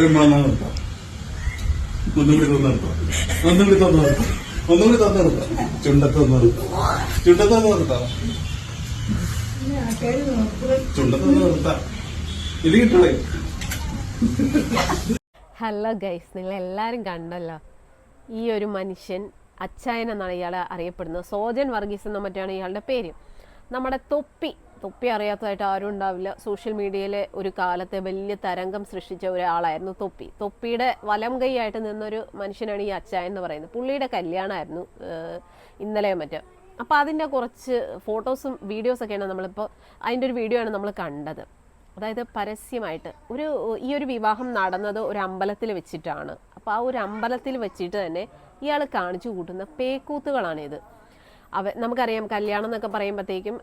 മണം നിർത്താം. ഒന്നുകൂടി തന്നു നിർത്താം. ഒന്നുകൂടി തന്നു നിർത്താം. ഒന്നുകൂടി തന്നു നിർത്താം. ചുണ്ടത്തൊന്ന് നിർത്താം. ചുണ്ടത്തൊന്ന് നിർത്താം. നിർത്താം. ഇത് കിട്ടണേ ഹലോ ഗൈസ് നിങ്ങൾ എല്ലാരും കണ്ടല്ലോ. ഈ ഒരു മനുഷ്യൻ അച്ചായൻ എന്നാണ് ഇയാൾ അറിയപ്പെടുന്നത്. സോജൻ വർഗീസ് എന്ന മറ്റാണ് ഇയാളുടെ പേര്. നമ്മുടെ തൊപ്പി തൊപ്പി അറിയാത്തതായിട്ട് ആരും ഉണ്ടാവില്ല. സോഷ്യൽ മീഡിയയിലെ ഒരു കാലത്തെ വലിയ തരംഗം സൃഷ്ടിച്ച ഒരാളായിരുന്നു തൊപ്പി. തൊപ്പിയുടെ വലം കൈയായിട്ട് നിന്നൊരു മനുഷ്യനാണ് ഈ അച്ഛ എന്ന് പറയുന്നത്. പുള്ളിയുടെ കല്യാണമായിരുന്നു ഇന്നലെ മറ്റോ. അപ്പോൾ അതിന്റെ കുറച്ച് ഫോട്ടോസും വീഡിയോസൊക്കെയാണ് നമ്മളിപ്പോൾ അതിന്റെ ഒരു വീഡിയോ ആണ് നമ്മൾ കണ്ടത്. അതായത് പരസ്യമായിട്ട് ഒരു ഈ ഒരു വിവാഹം നടന്നത് ഒരു അമ്പലത്തിൽ വെച്ചിട്ടാണ്. അപ്പോൾ ആ ഒരു അമ്പലത്തിൽ വെച്ചിട്ട് തന്നെ ഇയാൾ കാണിച്ചു കൂട്ടുന്ന പേക്കൂത്തുകളാണിത്. അവ നമുക്കറിയാം കല്യാണം എന്നൊക്കെ പറയുമ്പോഴത്തേക്കും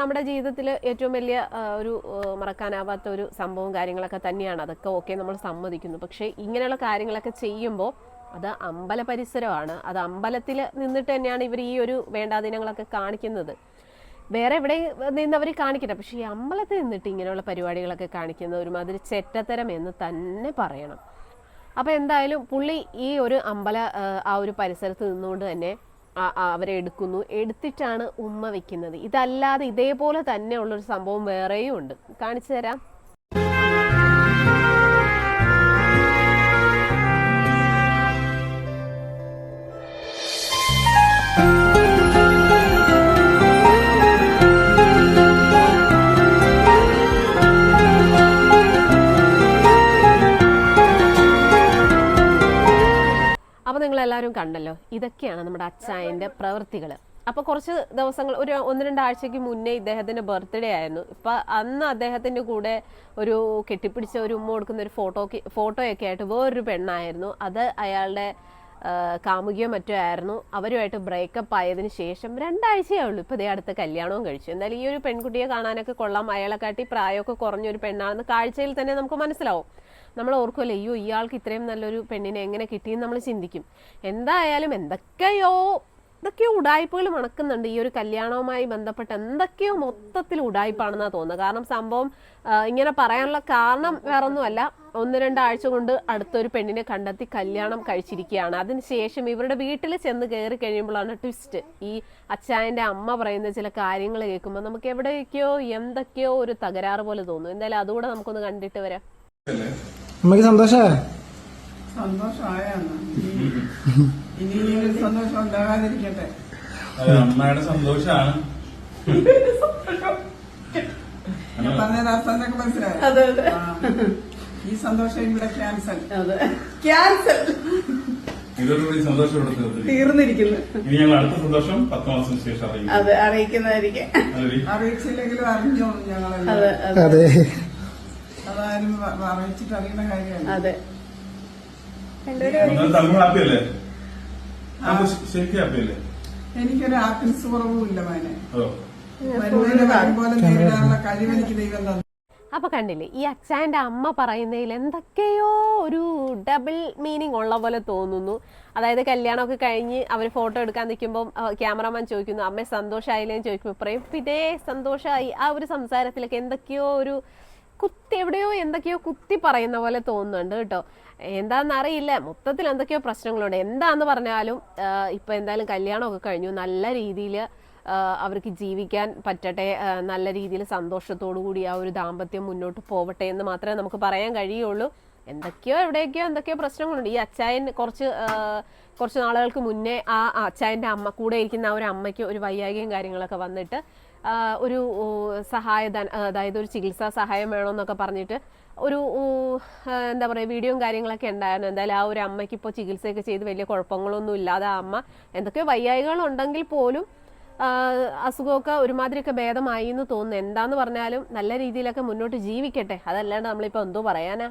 നമ്മുടെ ജീവിതത്തിൽ ഏറ്റവും വലിയ ഒരു മറക്കാനാവാത്ത ഒരു സംഭവം കാര്യങ്ങളൊക്കെ തന്നെയാണ്. അതൊക്കെ ഓക്കെ നമ്മൾ സമ്മതിക്കുന്നു. പക്ഷേ ഇങ്ങനെയുള്ള കാര്യങ്ങളൊക്കെ ചെയ്യുമ്പോൾ അത് അമ്പല പരിസരമാണ്. അത് അമ്പലത്തിൽ നിന്നിട്ട് തന്നെയാണ് ഇവർ ഈ ഒരു വേണ്ടാദിനങ്ങളൊക്കെ കാണിക്കുന്നത്. വേറെ എവിടെ നിന്ന് അവർ പക്ഷേ ഈ അമ്പലത്തിൽ നിന്നിട്ട് ഇങ്ങനെയുള്ള പരിപാടികളൊക്കെ കാണിക്കുന്നത് ഒരുമാതിരി ചെറ്റത്തരം എന്ന് തന്നെ പറയണം. അപ്പോൾ എന്തായാലും പുള്ളി ഈ ഒരു അമ്പല ആ, ഒരു പരിസരത്ത് നിന്നുകൊണ്ട് തന്നെ അവരെ എടുക്കുന്നു. എടുത്തിട്ടാണ് ഉമ്മ വെക്കുന്നത്. ഇതല്ലാതെ ഇതേപോലെ തന്നെ ഉള്ളൊരു സംഭവം വേറെയും ഉണ്ട്. കാണിച്ചു തരാം. എല്ലാവരും കണ്ടല്ലോ. ഇതൊക്കെയാണ് നമ്മുടെ അച്ചായന്റെ പ്രവൃത്തികൾ അപ്പോൾ കുറച്ച് ദിവസങ്ങൾ ഒരു ഒന്ന് രണ്ടാഴ്ചയ്ക്ക് മുന്നേ ഇദ്ദേഹത്തിന്റെ ബർത്ത്ഡേ ആയിരുന്നു. ഇപ്പം അന്ന് അദ്ദേഹത്തിന്റെ കൂടെ ഒരു കെട്ടിപ്പിടിച്ച ഒരു ഉമ്മ കൊടുക്കുന്ന ഒരു ഫോട്ടോക്ക് ഫോട്ടോയൊക്കെ ആയിട്ട് വേറൊരു പെണ്ണായിരുന്നു. അത് അയാളുടെ കാമുകിയോ മറ്റോ ആയിരുന്നു. അവരുമായിട്ട് ബ്രേക്കപ്പ് ആയതിന് ശേഷം രണ്ടാഴ്ചയേ ഉള്ളൂ. ഇപ്പോൾ ഇതേ അടുത്ത കല്യാണവും കഴിച്ചു. എന്തായാലും ഈ ഒരു പെൺകുട്ടിയെ കാണാനൊക്കെ കൊള്ളാം. അയാളെക്കാട്ടി പ്രായമൊക്കെ കുറഞ്ഞൊരു പെണ്ണാണെന്ന് കാഴ്ചയിൽ തന്നെ നമുക്ക് മനസ്സിലാവും. നമ്മൾ ഓർക്കുമല്ലോ അയ്യോ ഇയാൾക്ക് ഇത്രയും നല്ലൊരു പെണ്ണിനെ എങ്ങനെ കിട്ടിയെന്ന് നമ്മൾ ചിന്തിക്കും. എന്തായാലും എന്തൊക്കെയോ എന്തൊക്കെയോ ഉടായ്പകൾ മണക്കുന്നുണ്ട് ഈ ഒരു കല്യാണവുമായി ബന്ധപ്പെട്ട്. എന്തൊക്കെയോ മൊത്തത്തിൽ ഉടായ്പാണെന്നാണ് തോന്നുന്നത്. കാരണം സംഭവം ഇങ്ങനെ പറയാനുള്ള കാരണം വേറൊന്നുമല്ല. ഒന്ന് രണ്ടാഴ്ച കൊണ്ട് അടുത്തൊരു പെണ്ണിനെ കണ്ടെത്തി കല്യാണം കഴിച്ചിരിക്കുകയാണ്. അതിനുശേഷം ഇവരുടെ വീട്ടിൽ ചെന്ന് കയറി കഴിയുമ്പോഴാണ് ട്വിസ്റ്റ് ഈ അച്ചായന്റെ അമ്മ പറയുന്ന ചില കാര്യങ്ങൾ കേൾക്കുമ്പോൾ നമുക്ക് എവിടെയൊക്കെയോ എന്തൊക്കെയോ ഒരു തകരാറ് പോലെ തോന്നും. എന്തായാലും അതുകൂടെ നമുക്കൊന്ന് കണ്ടിട്ട് വരാം. അമ്മയ്ക്ക് സന്തോഷം അമ്മയുടെ സന്തോഷാണ്. ഈ സന്തോഷം ഇവിടെ ക്യാൻസൽ. അതെ. ക്യാൻസൽ. ഇതോടുകൂടി സന്തോഷം ഇവിടെ തീർന്നിരിക്കുന്നു. ഇനി ഞങ്ങൾ അടുത്ത സന്തോഷം പത്ത് മാസത്തിന് ശേഷം അറിയിക്കുന്നതായിരിക്കും? അറിയിച്ചില്ലെങ്കിലും അറിഞ്ഞോളും അതെ. അതെ. അതാരും അറിയിച്ചിട്ട് അറിയുന്ന കാര്യമാണ് അതെ. എനിക്കൊരു ആപ്പിൻസ് കുറവും ഇല്ല മോനെ ഓ വരുന്നതിന് വരും നേരിടാനുള്ള കഴിവ് എനിക്ക് ദൈവം തന്നു. അപ്പൊ കണ്ടില്ലേ ഈ അച്ഛന്റെ അമ്മ പറയുന്നതിൽ എന്തൊക്കെയോ ഒരു ഡബിൾ മീനിങ് ഉള്ള പോലെ തോന്നുന്നു. അതായത് കല്യാണമൊക്കെ കഴിഞ്ഞ് അവർ ഫോട്ടോ എടുക്കാൻ നിൽക്കുമ്പോൾ ക്യാമറമാൻ ചോദിക്കുന്നു അമ്മ സന്തോഷമായില്ലേന്ന് ചോദിക്കുമ്പോൾ പറയും പിന്നെ സന്തോഷമായി ആ ഒരു സംസാരത്തിലൊക്കെ എന്തൊക്കെയോ ഒരു കുത്തി എവിടെയോ എന്തൊക്കെയോ കുത്തി പറയുന്ന പോലെ തോന്നുന്നുണ്ട് കേട്ടോ. എന്താണെന്ന് അറിയില്ല. മൊത്തത്തിൽ എന്തൊക്കെയോ പ്രശ്നങ്ങളുണ്ട്. എന്താന്ന് പറഞ്ഞാലും ഇപ്പം എന്തായാലും കല്യാണമൊക്കെ കഴിഞ്ഞു. നല്ല രീതിയിൽ അവർക്ക് ജീവിക്കാൻ പറ്റട്ടെ നല്ല രീതിയിൽ സന്തോഷത്തോടു കൂടി ആ ഒരു ദാമ്പത്യം മുന്നോട്ട് പോവട്ടെ എന്ന് മാത്രമേ നമുക്ക് പറയാൻ കഴിയുള്ളൂ. എന്തൊക്കെയോ എവിടെയൊക്കെയോ എന്തൊക്കെയോ പ്രശ്നങ്ങളുണ്ട്. ഈ അച്ചായൻ കുറച്ച് കുറച്ച് നാളുകൾക്ക് മുന്നേ ആ അച്ചായന്റെ അമ്മ കൂടെ ഇരിക്കുന്ന ആ ഒരു അമ്മയ്ക്ക് ഒരു വൈയാകികയും കാര്യങ്ങളൊക്കെ വന്നിട്ട് ഒരു ഊ, അതായത് ഒരു ചികിത്സാ സഹായം വേണമെന്നൊക്കെ പറഞ്ഞിട്ട് ഒരു എന്താ പറയുക വീഡിയോയും കാര്യങ്ങളൊക്കെ ഉണ്ടായിരുന്നു. എന്തായാലും ആ ഒരു അമ്മയ്ക്ക് ഇപ്പോൾ ചികിത്സയൊക്കെ ചെയ്ത് വലിയ കുഴപ്പങ്ങളൊന്നും ഇല്ലാതെ ആ അമ്മ എന്തൊക്കെയോ വയ്യായികളുണ്ടെങ്കിൽ പോലും അസുഖമൊക്കെ ഒരുമാതിരിയൊക്കെ ഭേദമായി എന്ന് തോന്നുന്നു. എന്താന്ന് പറഞ്ഞാലും നല്ല രീതിയിലൊക്കെ മുന്നോട്ട് ജീവിക്കട്ടെ. അതല്ലാണ്ട് നമ്മളിപ്പോൾ എന്തോ പറയാനാ?